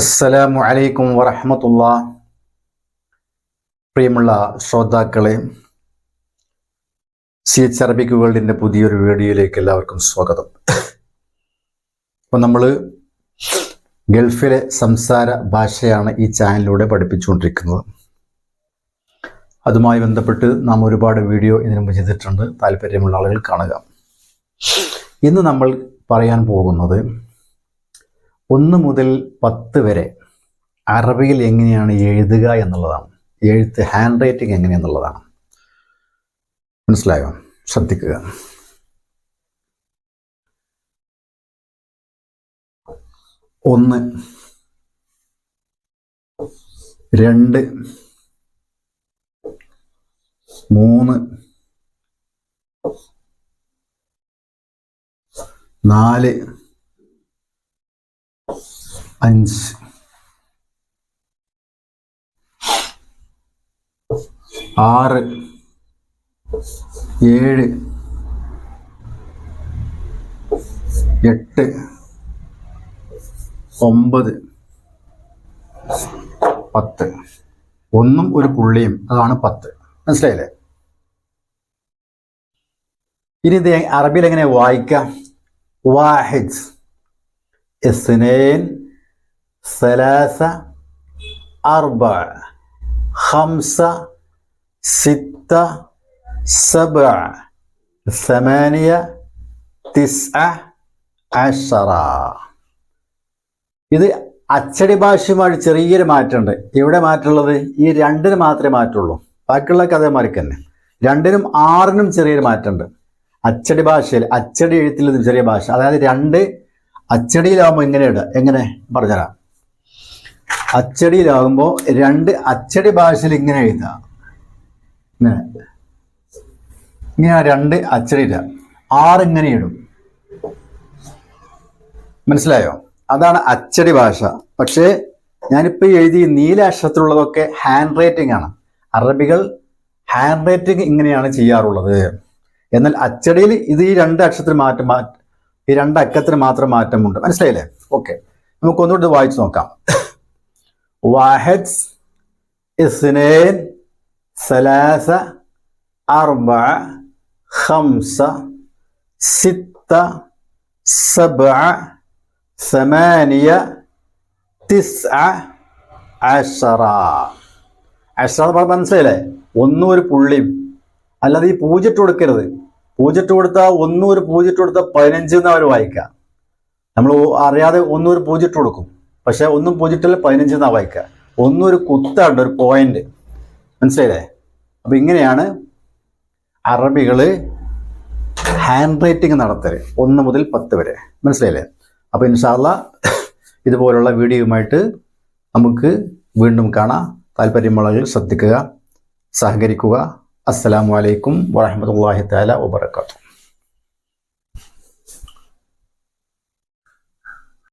അസ്സലാമു അലൈക്കും വറഹമത്തുള്ള. പ്രിയമുള്ള ശ്രോതാക്കളെ സി എച്ച് അറബിക് വേൾഡിന്റെ പുതിയൊരു വീഡിയോയിലേക്ക് എല്ലാവർക്കും സ്വാഗതം. അപ്പം നമ്മൾ ഗൾഫിലെ സംസാര ഭാഷയാണ് ഈ ചാനലിലൂടെ പഠിപ്പിച്ചുകൊണ്ടിരിക്കുന്നത്. അതുമായി ബന്ധപ്പെട്ട് നാം ഒരുപാട് വീഡിയോ ഇതിനു മുമ്പ് ചെയ്തിട്ടുണ്ട്. താല്പര്യമുള്ള ആളുകൾ കാണുക. ഇന്ന് നമ്മൾ പറയാൻ പോകുന്നത് ഒന്ന് മുതൽ പത്ത് വരെ അറബിയിൽ എങ്ങനെയാണ് എഴുതുക എന്നുള്ളതാണ്. എഴുത്ത് ഹാൻഡ് റൈറ്റിംഗ് എങ്ങനെയെന്നുള്ളതാണ് മനസ്സിലായോ? ശ്രദ്ധിക്കുക. ഒന്ന് രണ്ട് മൂന്ന് നാല് അഞ്ച്. ആറ്. ഏഴ്. എട്ട്. ഒമ്പത്. പത്ത്. ഒന്നും ഒരു പുള്ളിയും. അതാണ് പത്ത്. മനസ്സിലായില്ലേ? ഇനി ഇത് അറബിയിൽ എങ്ങനെ വായിക്കാം? വാഹിദ്. എസ്നേൻ ثلاثة أربعة خمسة ستة سبعة ثمانية تسعة عشرة ഇത് അച്ചടി ഭാഷയുമായിട്ട് ചെറിയൊരു മാറ്റമുണ്ട് ഇവിടെ മാറ്റമുള്ളത് ഈ രണ്ടിന് മാത്രമേ മാറ്റുള്ളൂ ബാക്കിയുള്ള കഥമാർക്ക് തന്നെ രണ്ടിനും ആറിനും ചെറിയൊരു മാറ്റമുണ്ട് അച്ചടി ഭാഷയിൽ അച്ചടി എഴുത്തിൽ ചെറിയ ഭാഷ അതായത് രണ്ട് അച്ചടിയിലാവുമ്പോൾ എങ്ങനെ ഇടുക എങ്ങനെ പറഞ്ഞുതരാം അച്ചടിയിലാകുമ്പോൾ രണ്ട് അച്ചടി ഭാഷയിൽ ഇങ്ങനെ എഴുതാം. ഇങ്ങനെ. ഇങ്ങനെ രണ്ട് അച്ചടി ആറിങ്ങനെ ഇടും. മനസ്സിലായോ? അതാണ് അച്ചടി ഭാഷ. പക്ഷേ ഞാനിപ്പോൾ എഴുതി നീല അക്ഷരത്തിലുള്ളതൊക്കെ ഹാൻഡ് റൈറ്റിംഗ് ആണ്. അറബികൾ ഹാൻഡ് റൈറ്റിംഗ് ഇങ്ങനെയാണ് ചെയ്യാറുള്ളത്. എന്നാൽ അച്ചടിയിൽ ഇത് ഈ രണ്ട് അക്ഷരത്തിന് മാറ്റം ഈ രണ്ട് അക്കത്തിന് മാത്രം മാറ്റമുണ്ട്. മനസ്സിലായില്ലേ? ഓക്കെ നമുക്ക് ഒന്നുകൂടി വായിച്ചു നോക്കാം. വാഹദ് ഇസ്നേൻ സലാസ അർബ ഖംസ സിത്ത സബ ثمانية تسعة عشرة അഷറ മനസ്സിലായില്ലേ ഒന്നും ഒരു പുള്ളിയും അല്ലാതെ ഈ പൂജിട്ട് കൊടുക്കരുത് പൂജിട്ട് കൊടുത്താൽ ഒന്നും ഒരു പൂജിട്ട് കൊടുത്താൽ പതിനഞ്ച് എന്ന് അവർ വായിക്കുക നമ്മൾ അറിയാതെ ഒന്നും ഒരു പൂജിട്ട് കൊടുക്കും പക്ഷെ ഒന്നും പൂജിട്ടില്ല പതിനഞ്ച് എന്നാ വായിക്കുക. ഒന്നും ഒരു കുത്തുണ്ട് ഒരു പോയിന്റ് മനസ്സിലായില്ലേ? അപ്പൊ ഇങ്ങനെയാണ് അറബികൾ ഹാൻഡ് റൈറ്റിംഗ് നടത്തൽ ഒന്ന് മുതൽ പത്ത് വരെ. മനസ്സിലായില്ലേ? അപ്പൊ ഇൻഷാല്ല ഇതുപോലുള്ള വീഡിയോയുമായിട്ട് നമുക്ക് വീണ്ടും കാണാം. താല്പര്യമുള്ളവർ ശ്രദ്ധിക്കുക സഹകരിക്കുക. അസ്സലാമു അലൈക്കും വറഹമത്തല്ലാഹി തആല വബറകാതുഹു.